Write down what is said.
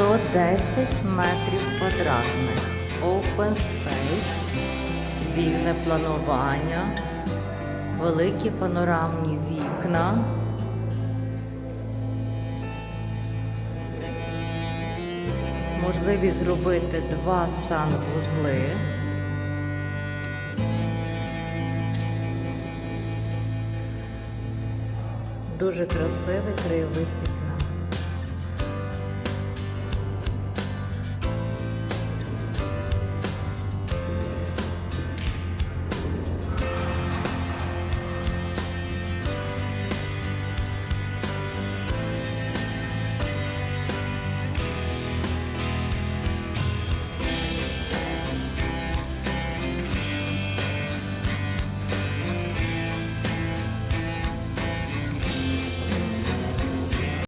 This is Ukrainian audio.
110 метрів квадратних. Open space, вільне планування, великі панорамні вікна. Можливість зробити два санвузли. Дуже красивий краєвид